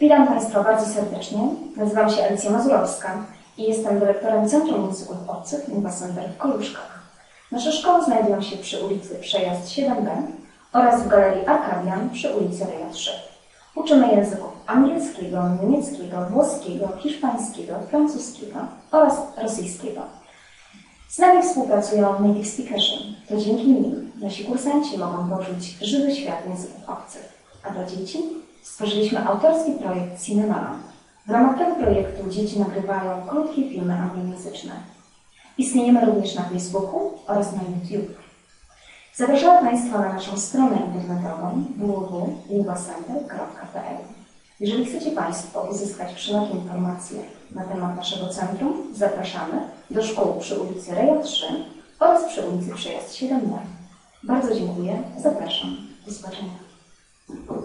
Witam Państwa bardzo serdecznie. Nazywam się Alicja Mazurowska i jestem dyrektorem Centrum Języków Obcych Lingua Center w Koluszkach. Nasze szkoły znajdują się przy ulicy Przejazd 7B oraz w Galerii Arkadian przy ulicy Reja 3. Uczymy języków angielskiego, niemieckiego, włoskiego, hiszpańskiego, francuskiego oraz rosyjskiego. Z nami współpracują native speakerzy. To dzięki nim nasi kursanci mogą poczuć żywy świat języków obcych. A dla dzieci stworzyliśmy autorski projekt Cinemala. W ramach tego projektu dzieci nagrywają krótkie filmy anglojęzyczne. Istniejemy również na Facebooku oraz na YouTube. Zapraszamy Państwa na naszą stronę internetową www.linguacenter.pl Jeżeli chcecie Państwo uzyskać wszelkie informacje na temat naszego centrum, zapraszamy do szkół przy ulicy Reja 3 oraz przy ulicy Przejazd 7 Bardzo dziękuję. Zapraszam. Do zobaczenia. Thank you.